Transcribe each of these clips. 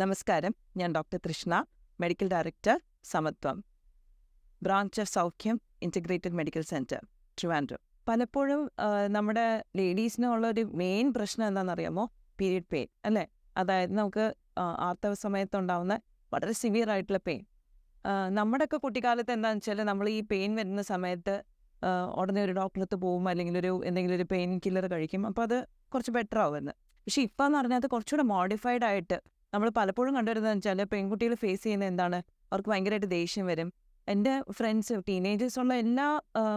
നമസ്കാരം. ഞാൻ doctor Krishna medical director Samatvam branch of Saukhyam integrated medical centre Trivandrum. പലപ്പോഴും നമ്മുടെ ലേഡീസിനുള്ള ഒരു മെയിൻ പ്രശ്നം എന്താണെന്നറിയാമോ? പീരിയഡ് പെയിൻ അല്ലേ? അതായത് നമുക്ക് ആർത്തവ സമയത്തുണ്ടാവുന്ന വളരെ സിവിയർ ആയിട്ടുള്ള പെയിൻ. നമ്മുടെയൊക്കെ കുട്ടിക്കാലത്ത് എന്താണെന്ന് വെച്ചാൽ നമ്മൾ ഈ പെയിൻ വരുന്ന സമയത്ത് ഉടനെ ഒരു ഡോക്ടറടുത്ത് പോകും അല്ലെങ്കിൽ ഒരു എന്തെങ്കിലും ഒരു പെയിൻ കില്ലർ കഴിക്കും. അപ്പോൾ അത് കുറച്ച് ബെറ്റർ ആവുമെന്ന് പക്ഷേ ഇപ്പം എന്ന് പറഞ്ഞാൽ അത് കുറച്ചുകൂടെ മോഡിഫൈഡ് ആയിട്ട് നമ്മൾ പലപ്പോഴും കണ്ടുവരുന്നത് വെച്ചാൽ പെൺകുട്ടികൾ ഫേസ് ചെയ്യുന്ന എന്താണ്? അവർക്ക് ഭയങ്കരമായിട്ട് ദേഷ്യം വരും. എന്റെ ഫ്രണ്ട്സ് ടീനേജേഴ്സ് ഉള്ള എല്ലാ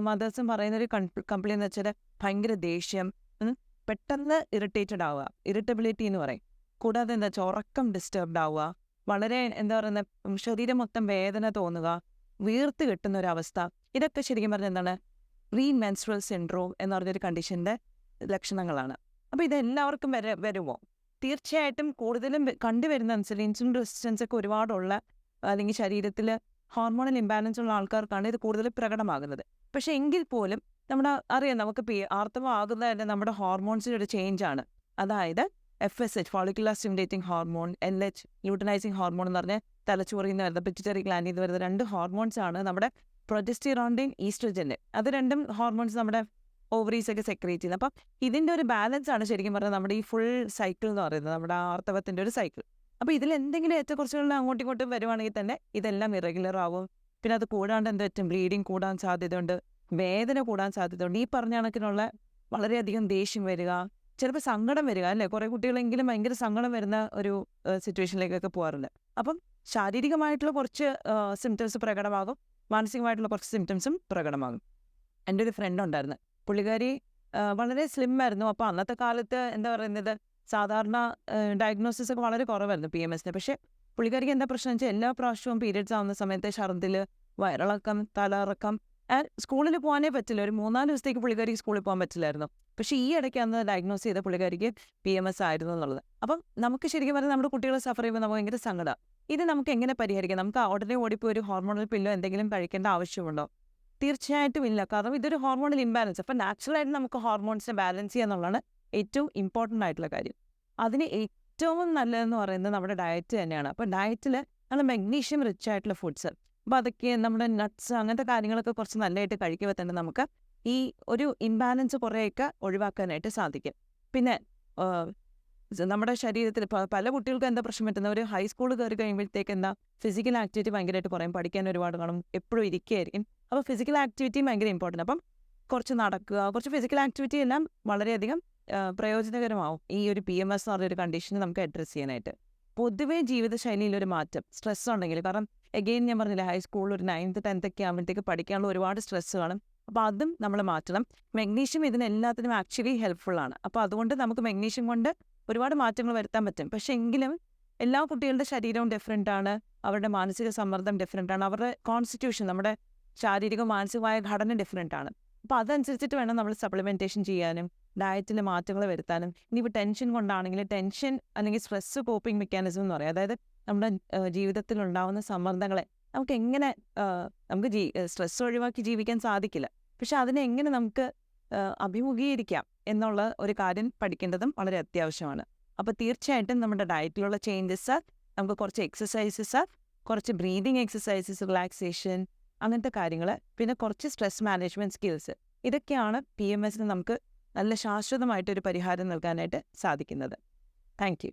മദേഴ്സും പറയുന്ന ഒരു കംപ്ലൈന്റ് എന്ന് വെച്ചാൽ ഭയങ്കര ദേഷ്യം പെട്ടെന്ന് ഇറിറ്റേറ്റഡ് ആവുക. ഇറിറ്റബിലിറ്റി എന്ന് പറയും. കൂടാതെ എന്താ വെച്ചാൽ ഉറക്കം ഡിസ്റ്റർബ്ഡ് ആവുക. വളരെ എന്താ പറയുന്നത് ശരീരം മൊത്തം വേദന തോന്നുക വീർത്ത് കിട്ടുന്ന ഒരു അവസ്ഥ. ഇതൊക്കെ ശരിക്കും പറഞ്ഞാൽ എന്താണ്? റീ മെൻസ്ട്രൽ സിൻഡ്രോം എന്ന് പറഞ്ഞൊരു കണ്ടീഷന്റെ ലക്ഷണങ്ങളാണ്. അപ്പോൾ ഇതെല്ലാവർക്കും വരെ വരുമോ? തീർച്ചയായിട്ടും കൂടുതലും കണ്ടുവരുന്ന അനുസരിച്ച് ഇൻസുലിൻ റെസിസ്റ്റൻസ് ഒക്കെ ഒരുപാടുള്ള അല്ലെങ്കിൽ ശരീരത്തിൽ ഹോർമോണൽ ഇംബാലൻസ് ഉള്ള ആൾക്കാർക്കാണ് ഇത് കൂടുതൽ പ്രകടമാകുന്നത്. പക്ഷേ എങ്കിൽ പോലും നമ്മുടെ അറിയാം നമുക്ക് പി ആർത്തവമാകുന്നത് തന്നെ നമ്മുടെ ഹോർമോൺസിന്റെ ഒരു ചേഞ്ച് ആണ്. അതായത് F S H follicular stimulating hormone L H luteinising hormone എന്ന് പറഞ്ഞ തലച്ചോറിൽ നിന്ന് വരുന്ന പിറ്റുറ്ററി ഗ്ലാൻഡിൽ നിന്ന് വരുന്ന രണ്ട് ഹോർമോൺസ് ആണ് നമ്മുടെ പ്രൊജസ്റ്റിറോണിന്റെയും ഈസ്ട്രജന്റെ അത് രണ്ടും ഹോർമോൺസ് നമ്മുടെ ഓവറീസ് ഒക്കെ സെക്രേറ്റ് ചെയ്യുന്നത്. അപ്പം ഇതിന്റെ ഒരു ബാലൻസ് ആണ് ശരിക്കും പറഞ്ഞാൽ നമ്മുടെ ഈ ഫുൾ സൈക്കിൾ എന്ന് പറയുന്നത് നമ്മുടെ ആർത്തവത്തിന്റെ ഒരു സൈക്കിൾ. അപ്പോൾ ഇതിൽ എന്തെങ്കിലും ഏറ്റക്കുറച്ചുകൾ അങ്ങോട്ടും ഇങ്ങോട്ടും വരുവാണെങ്കിൽ തന്നെ ഇതെല്ലാം ഇറഗുലർ ആവും. പിന്നെ അത് കൂടാണ്ട് എന്ത് പറ്റും? ബ്ലീഡിങ് കൂടാൻ സാധ്യതയുണ്ട് വേദന കൂടാൻ സാധ്യതയുണ്ട്. ഈ പറഞ്ഞ കണക്കിനുള്ള വളരെയധികം ദേഷ്യം വരിക ചിലപ്പോൾ സങ്കടം വരിക അല്ലേ? കുറേ കുട്ടികളെങ്കിലും ഭയങ്കര സങ്കടം വരുന്ന ഒരു സിറ്റുവേഷനിലേക്കൊക്കെ പോകാറുണ്ട്. അപ്പം ശാരീരികമായിട്ടുള്ള കുറച്ച് സിംറ്റംസ് പ്രകടമാകും മാനസികമായിട്ടുള്ള കുറച്ച് സിംറ്റംസും പ്രകടമാകും. എന്റെ ഒരു ഫ്രണ്ട് ഉണ്ടായിരുന്നു. പുള്ളിക്കാരി വളരെ സ്ലിം ആയിരുന്നു. അപ്പോൾ അന്നത്തെ കാലത്ത് എന്താ പറയുന്നത് സാധാരണ ഡയഗ്നോസിസ് ഒക്കെ വളരെ കുറവായിരുന്നു പി എം എസിന് പക്ഷേ പുള്ളിക്കാരിക്ക് എന്താ പ്രശ്നം വെച്ചാൽ എല്ലാ പ്രാവശ്യവും പീരിയഡ്സ് ആവുന്ന സമയത്ത് ഛർദിൽ വയറിളക്കം ആൻഡ് സ്കൂളിൽ പോകാനേ പറ്റില്ല. ഒരു മൂന്നാൽ ദിവസത്തേക്ക് പുള്ളിക്കാരിക്ക് സ്കൂളിൽ പോകാൻ പറ്റില്ലായിരുന്നു. പക്ഷേ ഈ ഇടയ്ക്ക് അന്ന് ഡയഗ്നോസ് ചെയ്ത പുള്ളിക്കാരിക്ക് പി എം എസ് ആയിരുന്നു എന്നുള്ളത്. അപ്പം നമുക്ക് ശരിക്കും പറഞ്ഞാൽ നമ്മുടെ കുട്ടികളെ സഫർ ചെയ്യുമ്പോൾ നമുക്ക് ഭയങ്കര സങ്കടം. ഇത് നമുക്ക് എങ്ങനെ പരിഹരിക്കാം? നമുക്ക് ഉടനെ ഓടിപ്പോയി ഒരു ഹോർമോണൽ പില്ലോ എന്തെങ്കിലും കഴിക്കേണ്ട ആവശ്യമുണ്ടോ? തീർച്ചയായിട്ടും ഇല്ല. കാരണം ഇതൊരു ഹോർമോണൽ ഇംബാലൻസ് അപ്പം നാച്ചുറലായിട്ട് നമുക്ക് ഹോർമോൺസിനെ ബാലൻസ് ചെയ്യുക എന്നുള്ളതാണ് ഏറ്റവും ഇമ്പോർട്ടന്റ് ആയിട്ടുള്ള കാര്യം. അതിന് ഏറ്റവും നല്ലതെന്ന് പറയുന്നത് നമ്മുടെ ഡയറ്റ് തന്നെയാണ്. അപ്പോൾ ഡയറ്റിൽ നമ്മൾ മഗ്നീഷ്യം റിച്ച് ആയിട്ടുള്ള ഫുഡ്സ് അപ്പോൾ അതൊക്കെ നമ്മുടെ നട്ട്സ് അങ്ങനത്തെ കാര്യങ്ങളൊക്കെ കുറച്ച് നല്ലതായിട്ട് കഴിക്കുമ്പോൾ തന്നെ നമുക്ക് ഈ ഒരു ഇംബാലൻസ് കുറേയൊക്കെ ഒഴിവാക്കാനായിട്ട് സാധിക്കും. പിന്നെ നമ്മുടെ ശരീരത്തിൽ പല കുട്ടികൾക്കും എന്താ പ്രശ്നം പറ്റുന്ന ഒരു ഹൈസ്കൂൾ കയറി കഴിയുമ്പോഴത്തേക്ക് എന്താ ഫിസിക്കൽ ആക്ടിവിറ്റി ഭയങ്കരമായിട്ട് കുറയും. പഠിക്കാൻ ഒരുപാട് കാണും. എപ്പോഴും ഇരിക്കുകയായിരിക്കും അപ്പോൾ ഫിസിക്കൽ ആക്ടിവിറ്റി ഭയങ്കര ഇമ്പോർട്ടന്റ് അപ്പം കുറച്ച് നടക്കുക കുറച്ച് ഫിസിക്കൽ ആക്ടിവിറ്റി എല്ലാം വളരെയധികം പ്രയോജനകരമാവും. ഈ ഒരു പി എം എസ് എന്ന് പറഞ്ഞൊരു കണ്ടീഷന് നമുക്ക് അഡ്രസ്സ് ചെയ്യാനായിട്ട്. പൊതുവേ ജീവിതശൈലിയിൽ ഒരു മാറ്റം സ്ട്രെസ് ഉണ്ടെങ്കിൽ. കാരണം എഗെയിൻ ഞാൻ പറഞ്ഞില്ല ഹൈസ്കൂളിൽ ഒരു നയൻത്ത് ടെൻത്ത് ഒക്കെ ആകുമ്പോഴത്തേക്ക് പഠിക്കാനുള്ള ഒരുപാട് സ്ട്രെസ് കാണും. അപ്പോൾ അതും നമ്മൾ മാറ്റണം. മെഗ്നീഷ്യം ഇതിനെല്ലാത്തിനും ആക്ച്വലി ഹെൽപ്ഫുൾ ആണ്. അപ്പോൾ അതുകൊണ്ട് നമുക്ക് മെഗ്നീഷ്യം കൊണ്ട് ഒരുപാട് മാറ്റങ്ങൾ വരുത്താൻ പറ്റും. പക്ഷേ എങ്കിലും എല്ലാ കുട്ടികളുടെ ശരീരവും ഡിഫറെന്റ് ആണ്. അവരുടെ മാനസിക സമ്മർദ്ദം ഡിഫറെന്റ് ആണ്. അവരുടെ കോൺസ്റ്റിറ്റ്യൂഷൻ നമ്മുടെ ശാരീരിക മാനസികമായ ഘടന ഡിഫറെന്റ് ആണ്. അപ്പോൾ അതനുസരിച്ചിട്ട് വേണം നമ്മൾ സപ്ലിമെന്റേഷൻ ചെയ്യാനും ഡയറ്റിൽ മാറ്റങ്ങൾ വരുത്താനും. ഇനിയിപ്പോൾ ടെൻഷൻ കൊണ്ടാണെങ്കിൽ ടെൻഷൻ അല്ലെങ്കിൽ സ്ട്രെസ് കോപ്പിംഗ് മെക്കാനിസം എന്ന് പറയും. അതായത് നമ്മുടെ ജീവിതത്തിൽ ഉണ്ടാകുന്ന സമ്മർദ്ദങ്ങളെ നമുക്ക് എങ്ങനെ നമുക്ക് ജീ സ്ട്രെസ് ഒഴിവാക്കി ജീവിക്കാൻ സാധിക്കില്ല. പക്ഷെ അതിനെ എങ്ങനെ നമുക്ക് അഭിമുഖീകരിക്കാം എന്നുള്ള ഒരു കാര്യം പഠിക്കേണ്ടതും വളരെ അത്യാവശ്യമാണ്. അപ്പോൾ തീർച്ചയായിട്ടും നമ്മുടെ ഡയറ്റിലുള്ള ചേഞ്ചസ് നമുക്ക് കുറച്ച് എക്സസൈസസ് കുറച്ച് ബ്രീതിങ് എക്സസൈസസ് റിലാക്സേഷൻ അങ്ങനത്തെ കാര്യങ്ങൾ പിന്നെ കുറച്ച് സ്ട്രെസ് മാനേജ്മെന്റ് സ്കിൽസ് ഇതൊക്കെയാണ് പി എം എസിന് നമുക്ക് നല്ല ശാശ്വതമായിട്ടൊരു പരിഹാരം നൽകാനായിട്ട് സാധിക്കുന്നത്. Thank you